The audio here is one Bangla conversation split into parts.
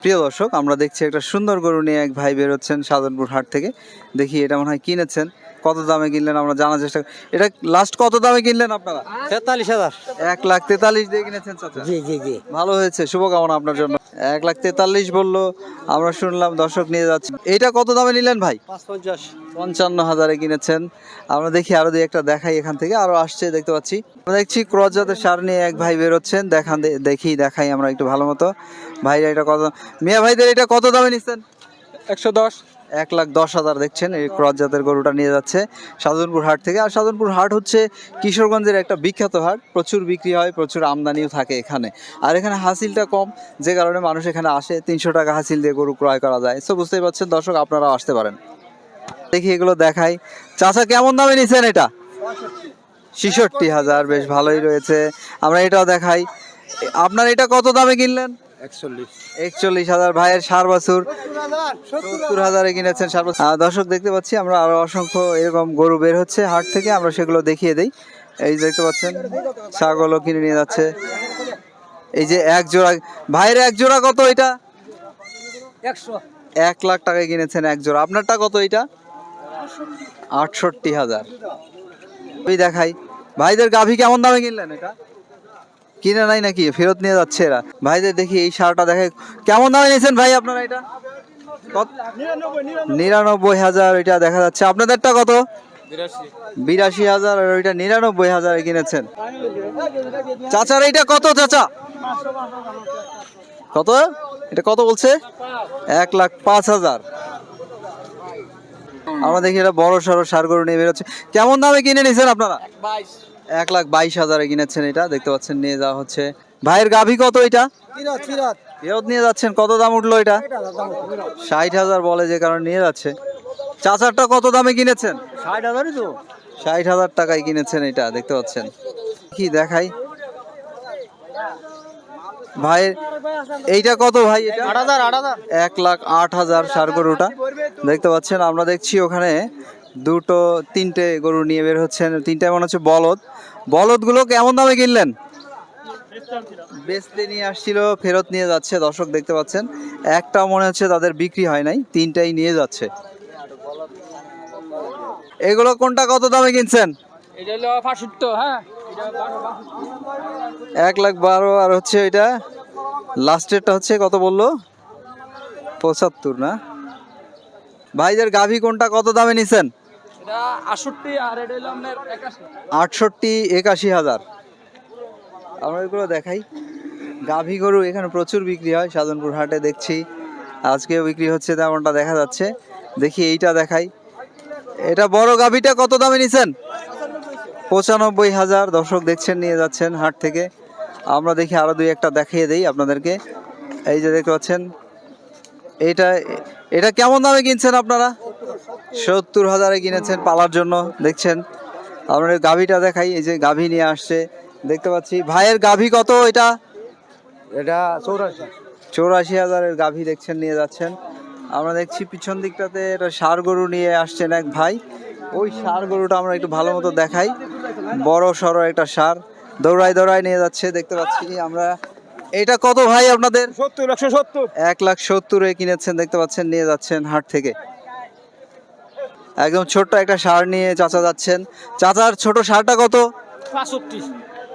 প্রিয় দর্শক আমরা দেখছি একটা সুন্দর গরু নিয়ে এক ভাই বেরোচ্ছেন সাধনপুর হাট থেকে। দেখি এটা মনে হয় কিনেছেন। কত দামে কিনলেন আমরা জানার চেষ্টা এটা লাস্ট কত দামে কিনলেন আপনারা? তেতাল্লিশ হাজার। এক লাখ তেতাল্লিশ দিয়ে কিনেছেন চাচা। জি জি জি। ভালো হয়েছে শুভকামনা আপনার জন্য। এক লাখ তেতাল্লিশ বলল আমরা শুনলাম দর্শক নিয়ে যাচ্ছে। এটা কত দামে নিলেন ভাই? পঞ্চাশ পঞ্চান্ন হাজারে কিনেছেন। আমরা দেখি আরও দুই একটা দেখাই এখান থেকে আরও আসছে দেখতে পাচ্ছি। আমরা দেখছি ক্রস জাতের সার নিয়ে এক ভাই বেরোচ্ছেন দেখান দেখি দেখাই আমরা একটু ভালো মতো। ভাইরা এটা কত মিয়া ভাইদের এটা কত দামে নিচ্ছেন? একশো দশ। এক লাখ দশ হাজার দেখছেন এই ক্রস জাতের গরুটা নিয়ে যাচ্ছে সাধনপুর হাট থেকে। আর সাধনপুর হাট হচ্ছে কিশোরগঞ্জের একটা বিখ্যাত হাট। প্রচুর বিক্রি হয়, প্রচুর আমদানিও থাকে এখানে। আর এখানে হাসিলটা কম, যে কারণে মানুষ এখানে আসে। তিনশো টাকা হাসিল দিয়ে গরু ক্রয় করা যায়। সো বুঝতেই পারছেন দর্শক, আপনারাও আসতে পারেন। দেখি এগুলো দেখাই। চাচা, কেমন দামে নিছেন এটা? ছেষট্টি হাজার, বেশ ভালোই রয়েছে। আমরা এটাও দেখাই। আপনার এটা কত দামে কিনলেন? একচল্লিশ। হাজার ভাইয়ের সার বাছুর। সত্তর হাজারে কিনেছেন সার। দর্শক দেখতে পাচ্ছি আমরা আরও অসংখ্য এরকম গরু বের হচ্ছে হাট থেকে আমরা সেগুলো দেখিয়ে দেই। এই দেখতে পাচ্ছেন ছাগলও কিনে নিয়ে যাচ্ছে। এই যে এক জোড়া ভাইয়ের এক জোড়া কত এটা? একশো। এক লাখ টাকায় কিনেছেন এক জোড়া। আপনারটা কত এটা? আটষট্টি হাজার। ওই দেখাই। ভাইদের গাভী কেমন দামে কিনলেন এটা? কিনে নাই নাকি? ফেরত নিয়ে যাচ্ছে এরা। ভাইদের দেখি এই সারটা দেখে কেমন দামে নিয়েছেন ভাই আপনারা এটা? নিরানব্বই হাজার এটা দেখা যাচ্ছে। আপনাদেরটা কত? বিরাশি হাজার। আর ওইটা নিরানব্বই হাজারে কিনেছেন। চাচার এইটা কত চাচা? কত? এটা কত বলছে? এক লাখ পাঁচ হাজার। আমরা দেখি এটা বড় সড়ো সার গরু নিয়ে বেরোচ্ছে। কেমন দামে কিনে নিয়েছেন আপনারা? এক লাখ বাইশ হাজারে কিনেছেন এটা দেখতে পাচ্ছেন নিয়ে যাওয়া হচ্ছে। ভাইয়ের গাভী কত এটা? ফিরাত নিয়ে যাচ্ছেন কত দাম উঠল এটা? ষাট হাজার বলে যে কারণে নিয়ে যাচ্ছে। চাচারটা কত দামে কিনেছেন? ষাট হাজারই তো। ষাট হাজার টাকায় কিনেছেন এটা দেখতে পাচ্ছেন। কি দেখাই? ভাইয়ের এইটা কত ভাই এক লাখ আট হাজার সার গরুটা। দেখতে পাচ্ছেন আমরা দেখছি ওখানে দুটো তিনটে গরু নিয়ে বের হচ্ছেন। তিনটে মনে হচ্ছে বলদ। বলদগুলো কেমন দামে কিনলেন? বেচতে নিয়ে আসছিল ফেরত নিয়ে যাচ্ছে দর্শক দেখতে পাচ্ছেন। একটা মনে হচ্ছে তাদের বিক্রি হয় নাই তিনটাই নিয়ে যাচ্ছে। এগুলো কোনটা কত দামে কিনছেন? হ্যাঁ। এক লাখ বারো আর হচ্ছে এটা লাস্টেরটা হচ্ছে কত বলল? পঁচাত্তর না? ভাইদের গাভী কোনটা কত দামে নিছেন? আটষট্টি একাশি। হাজার। আমরা এগুলো দেখাই। গাভী গরু এখানে প্রচুর বিক্রি হয়, সাধনপুর হাটে দেখছি। আজকেও বিক্রি হচ্ছে তেমনটা দেখা যাচ্ছে। দেখি এইটা দেখাই। এটা বড় গাভীটা কত দামে নিছেন? পঁচানব্বই হাজার। দর্শক দেখছেন, নিয়ে যাচ্ছেন হাট থেকে। আমরা দেখি আরও দুই একটা দেখিয়ে দেই আপনাদেরকে। এই যে দেখতে পাচ্ছেন এটা এটা কেমন দামে কিনছেন আপনারা? সত্তর হাজারে কিনেছেন পালার জন্য দেখছেন? আমরা গাভীটা দেখাই এই যে গাভী নিয়ে আসছে দেখতে পাচ্ছি। ভাইয়ের গাভী কত এটা? এটা চৌরাশি। চৌরাশি হাজারের গাভী দেখছেন নিয়ে যাচ্ছেন। আমরা দেখছি পিছন দিকটাতে এটা সার গরু নিয়ে আসছেন এক ভাই। ওই সার গরুটা আমরা একটু ভালো মতো দেখাই। বড় সড়ো একটা সার দৌড়াই দৌড়াই নিয়ে যাচ্ছে দেখতে পাচ্ছি আমরা। এটা কত ভাই আপনাদের? সত্তর একশো সত্তর। এক লাখ সত্তরে কিনেছেন দেখতে পাচ্ছেন নিয়ে যাচ্ছেন হাট থেকে। একদম ছোট্ট একটা সার নিয়ে চাচা যাচ্ছেন। চাচার ছোট সারটা কত? পাঁচষট্টি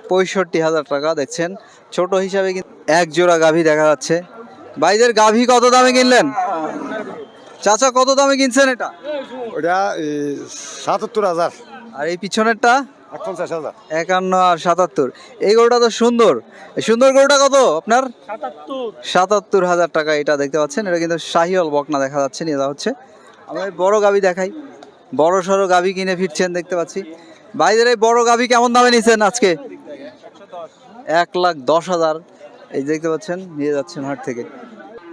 পঁয়ষট্টি হাজার টাকা দেখছেন? ছোট হিসাবে কিন্তু এক জোড়া গাভী দেখা যাচ্ছে। ভাইদের গাভী কত দামে কিনলেন? চাচা কত দামে কিনছেন এটা? ওটা সাতাত্তর হাজার। আর এই পিছনেরটা? হাজার। একান্ন আর সাতাত্তর। এই গরুটা তো সুন্দর। সুন্দর গরুটা কত আপনার? সাতাত্তর। সাতাত্তর হাজার টাকা এটা দেখতে পাচ্ছেন। এটা কিন্তু শাহিওয়াল বকনা দেখা যাচ্ছে নিয়ে যাওয়া হচ্ছে। আমরা বড় গাভী দেখাই। বড় সড়ো গাভী কিনে ফিরছেন দেখতে পাচ্ছি। ভাইদের এই বড় গাভী কেমন দামে নিছেন আজকে? এক লাখ দশ হাজার। এই দেখতে পাচ্ছেন নিয়ে যাচ্ছেন হাট থেকে।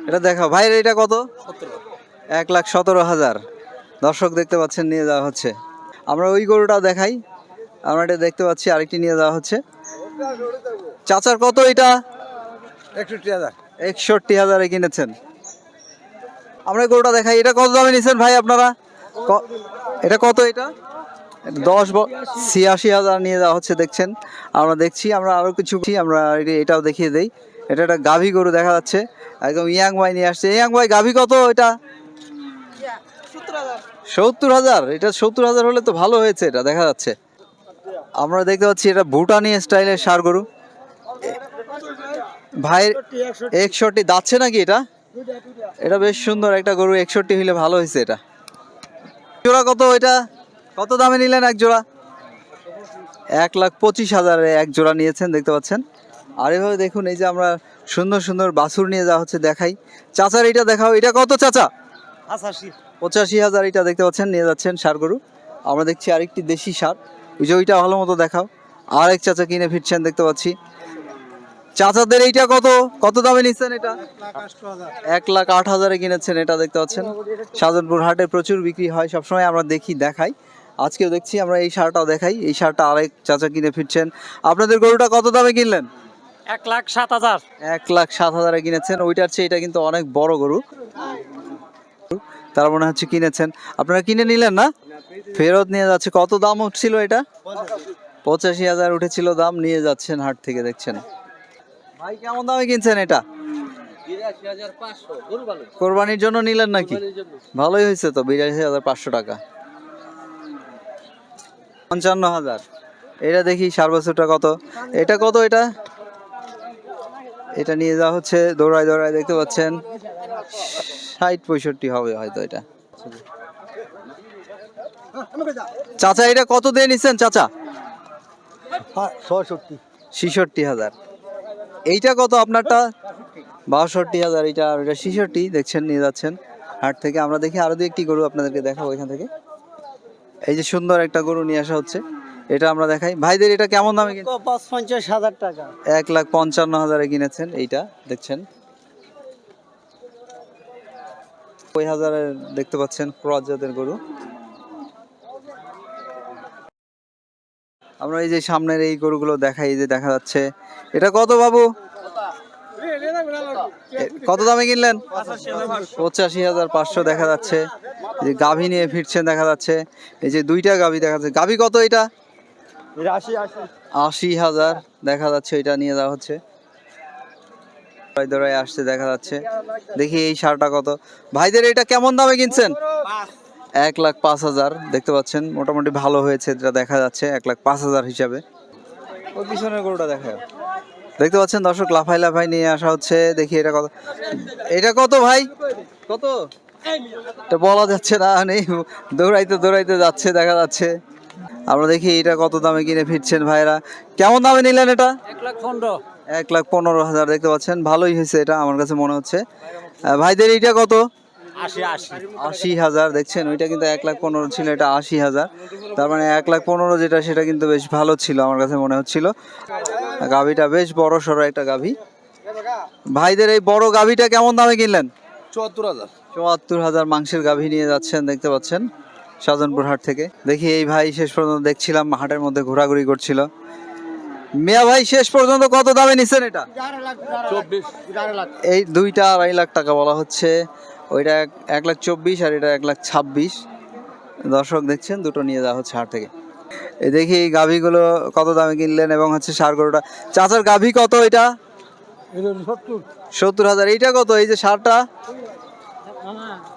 এটা দেখা ভাইয়ের এটা কত? এক লাখ সতেরো হাজার। দর্শক দেখতে পাচ্ছেন নিয়ে যাওয়া হচ্ছে। আমরা ওই গরুটাও দেখাই। আমরা এটা দেখতে পাচ্ছি আরেকটি নিয়ে যাওয়া হচ্ছে। চাচার কত এটা? একষট্টি হাজার। একষট্টি হাজারে কিনেছেন। আমরা গরুটা দেখাই। এটা কত দামে নিছেন ভাই আপনারা? এটা কত এটা? দশ ছিয়াশি হাজার নিয়ে যাওয়া হচ্ছে, দেখছেন। আমরা দেখছি, আমরা আরও কিছু আমরা এটি- এটাও দেখিয়ে দেই। এটা একটা গাভী গরু দেখা যাচ্ছে। একদম ইয়াং ভাই নিয়ে আসছে। ইয়াং ভাই, গাভী কত এটা? সত্তর হাজার। এটা সত্তর হাজার হলে তো ভালো হয়েছে এটা, দেখা যাচ্ছে। আমরা দেখতে পাচ্ছি এটা ভুটানি স্টাইলের সার গরু। ভাইয়ের একষট্টি যাচ্ছে নাকি এটা? এটা বেশ সুন্দর একটা গরু একষট্টি হলে ভালো হয়েছে এটা। জোড়া কত এটা? কত দামে নিলেন এক জোড়া? এক লাখ পঁচিশ হাজারে এক জোড়া নিয়েছেন দেখতে পাচ্ছেন। আর এভাবে দেখুন এই যে আমরা সুন্দর সুন্দর বাছুর নিয়ে যাওয়া হচ্ছে দেখাই। চাচার এটা দেখাও এটা কত চাচা? পঁচাশি। হাজার এটা দেখতে পাচ্ছেন নিয়ে যাচ্ছেন সার গরু। আমরা দেখছি আরেকটি দেশি সার। ওই যে ওইটা ভালো মতো দেখাও। আর এক চাচা কিনে ফিরছেন দেখতে পাচ্ছি। চাচাদের এইটা কত? কত দামে নিচ্ছেন এটা? এক লাখ আট হাজারে কিনেছেন এটা দেখতে পাচ্ছেন। সাধনপুর হাটে প্রচুর বিক্রি হয় সবসময় আমরা দেখি দেখাই। আজকেও দেখছি আমরা এই সারটাও দেখাই। এই সারটা আরেক চাচা কিনে ফিরছেন। আপনাদের গরুটা কত দামে কিনলেন? এক লাখ সাত হাজার। এক লাখ সাত হাজারে কিনেছেন। ওইটার চেয়ে এটা কিন্তু অনেক বড় গরু। তার মনে হচ্ছে কিনেছেন। আপনারা কিনে নিলেন না? ফেরত নিয়ে যাচ্ছে। কত দাম উঠছিল এটা? পঁচাশি হাজার উঠেছিল দাম নিয়ে যাচ্ছেন হাট থেকে দেখছেন। ভাই কেমন দামে কিনছেন এটা? কোরবানির জন্য। নিলেন নাকি? ভালোই হয়েছে তো বিরাশি হাজার পাঁচশো টাকা। পঞ্চান্ন হাজার। এটা দেখি সার বছরটা কত? এটা কত এটা? এটা নিয়ে যাওয়া হচ্ছে দৌড়ায় দৌড়ায় দেখতে পাচ্ছেন। ষাট পঁয়ষট্টি হবে হয়তো এটা। চাচা এটা কত দিয়ে নিচ্ছেন চাচা? ছয়ষট্টি। ছিষট্টি হাজার। এইটা কত আপনারটা? বাষট্টি হাজার এটা আর এটা ছিষট্টি দেখছেন নিয়ে যাচ্ছেন। হাট থেকে আমরা দেখি আরও দু একটি গরু আপনাদেরকে দেখাবো এখান থেকে। এই যে সুন্দর একটা গরু নিয়ে আসা হচ্ছে এটা আমরা দেখাই। ভাইদের এটা কেমন দামে পঞ্চাশ হাজার টাকা। এক লাখ পঞ্চান্ন হাজারে কিনেছেন এইটা দেখছেন। ওই হাজারের দেখতে পাচ্ছেন ক্রস জাতের গরু। আমরা এই যে সামনের এই গরুগুলো দেখাই, এই যে দেখা যাচ্ছে। এটা কত বাবু? কত দামে কিনলেন? পঁচাশি হাজার পাঁচশো দেখা যাচ্ছে। যে গাভী নিয়ে ফিরছেন দেখা যাচ্ছে। এই যে দুইটা গাভী দেখা যাচ্ছে। গাভী কত এটা? আশি হাজার দেখা যাচ্ছে, এটা নিয়ে যাওয়া হচ্ছে। আসছে দেখা যাচ্ছে। দেখি এই সারটা কত। ভাইদের এটা কেমন দামে কিনছেন? এক লাখ পাঁচ হাজার দেখতে পাচ্ছেন মোটামুটি ভালো হয়েছে যেটা দেখা যাচ্ছে এক লাখ পাঁচ হাজার হিসাবে। ওই পিছনের গরুটা দেখা দেখতে পাচ্ছেন দর্শক লাফাই লাফাই নিয়ে আসা হচ্ছে দেখি এটা কত এটা কত ভাই? কত? এটা বলা যাচ্ছে না নেই। দৌড়াইতে দৌড়াইতে যাচ্ছে দেখা যাচ্ছে। আমরা দেখি এটা কত দামে কিনে ফিরছেন ভাইরা কেমন দামে নিলেন এটা? এক লাখ পনেরো। এক লাখ পনেরো হাজার দেখতে পাচ্ছেন ভালোই হয়েছে এটা আমার কাছে মনে হচ্ছে। ভাইদের এইটা কত? আশি আশি। আশি হাজার দেখছেন? ওইটা কিন্তু এক লাখ পনেরো ছিল এটা আশি হাজার। তার মানে এক লাখ পনেরো যেটা সেটা কিন্তু বেশ ভালো ছিল আমার কাছে মনে হচ্ছিল। গাভিটা বেশ বড় সড়ো একটা গাভি। ভাইদের এই বড় গাভিটা কেমন দামে কিনলেন? চুয়াত্তর হাজার। চুয়াত্তর হাজার মাংসের গাভী নিয়ে যাচ্ছেন দেখতে পাচ্ছেন সাজনপুর হাট থেকে। দেখি এই ভাই শেষ পর্যন্ত দেখছিলাম হাটের মধ্যে ঘোরাঘুরি করছিল। মিয়া ভাই শেষ পর্যন্ত কত দামে নিচ্ছেন এটা? চব্বিশ। এই দুইটা আড়াই লাখ টাকা বলা হচ্ছে। ওইটা এক- লাখ চব্বিশ আর এটা এক লাখ ছাব্বিশ। দর্শক দেখছেন দুটো নিয়ে যাওয়া হচ্ছে হাট থেকে। এই দেখি এই গাভীগুলো কত দামে কিনলেন এবং হচ্ছে সার গরুটা। চাচার গাভী কত এটা? সত্তর। হাজার। এইটা কত? এই যে সারটা?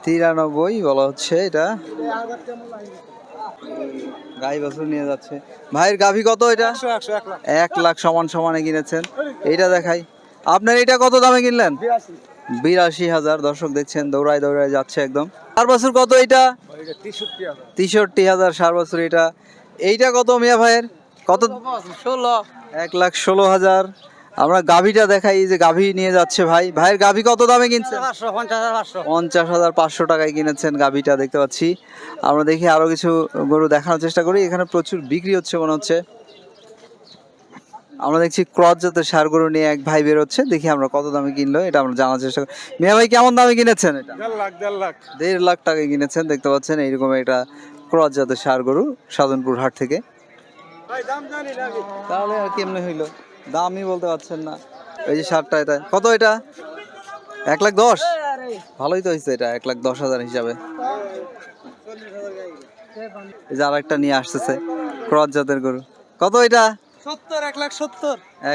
তিরানব্বই বলা হচ্ছে এটা। গাই বছর নিয়ে যাচ্ছে। ভাইয়ের গাভী কত এটা? এক লাখ। সমান সমানে কিনেছেন। এইটা দেখাই। আপনার এটা কত দামে কিনলেন? বিরাশি হাজার দর্শক দেখছেন দৌড়ায় দৌড়ায় যাচ্ছে একদম। চার বছর কত এটা তেষট্টি হাজার সার বছর এটা এইটা কত মিয়া ভাইয়ের? কত? ষোলো। এক লাখ ষোলো হাজার। আমরা গাভীটা দেখাই যে গাভী নিয়ে যাচ্ছে ভাই। ভাইয়ের গাভী কত দামে কিনছেন? পঞ্চাশ হাজার পাঁচশো টাকায় কিনেছেন গাভীটা দেখতে পাচ্ছি। আমরা দেখি আরও কিছু গরু দেখানোর চেষ্টা করি। এখানে প্রচুর বিক্রি হচ্ছে মনে হচ্ছে। আমরা দেখছি ক্রস জাতের সার গরু নিয়ে এক ভাই বেরোচ্ছে। দেখি আমরা কত দামে কিনলো এটা আমরা জানার চেষ্টা করি। মিয়া ভাই কেমন দামে কিনেছেন এটা? লাখ দেড় লাখ। দেড় লাখ টাকায় কিনেছেন দেখতে পাচ্ছেন এইরকম একটা ক্রস জাতের সার গরু সাধনপুর হাট থেকে। তাহলে আর কেমনে হইল? দামই বলতে পারছেন না। এই যে সারটা এটা কত এটা? এক লাখ দশ? ভালোই তো হয়েছে এটা এক লাখ দশ হাজার হিসাবে। এই যে আরেকটা নিয়ে আসতেছে ক্রস জাতের গরু। কত এটা?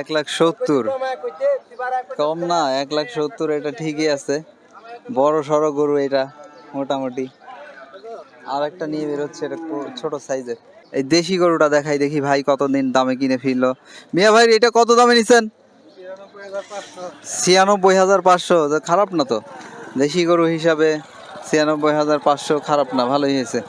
এক লাখ সত্তর। কম না, এক লাখ সত্তর, এটা ঠিকই আছে। বড় সড়ো গরু এটা, মোটামুটি। আর একটা নিয়ে বেরোচ্ছে ছোট সাইজের। এই দেশি গরুটা দেখাই দেখি ভাই কতদিন দামে কিনে ফিরলো। মিয়া ভাই, এটা কত দামে নিছেন? ছিয়ানব্বই হাজার পাঁচশো খারাপ না তো? দেশি গরু হিসাবে ছিয়ানব্বই হাজার পাঁচশো খারাপ না, ভালোই হয়েছে।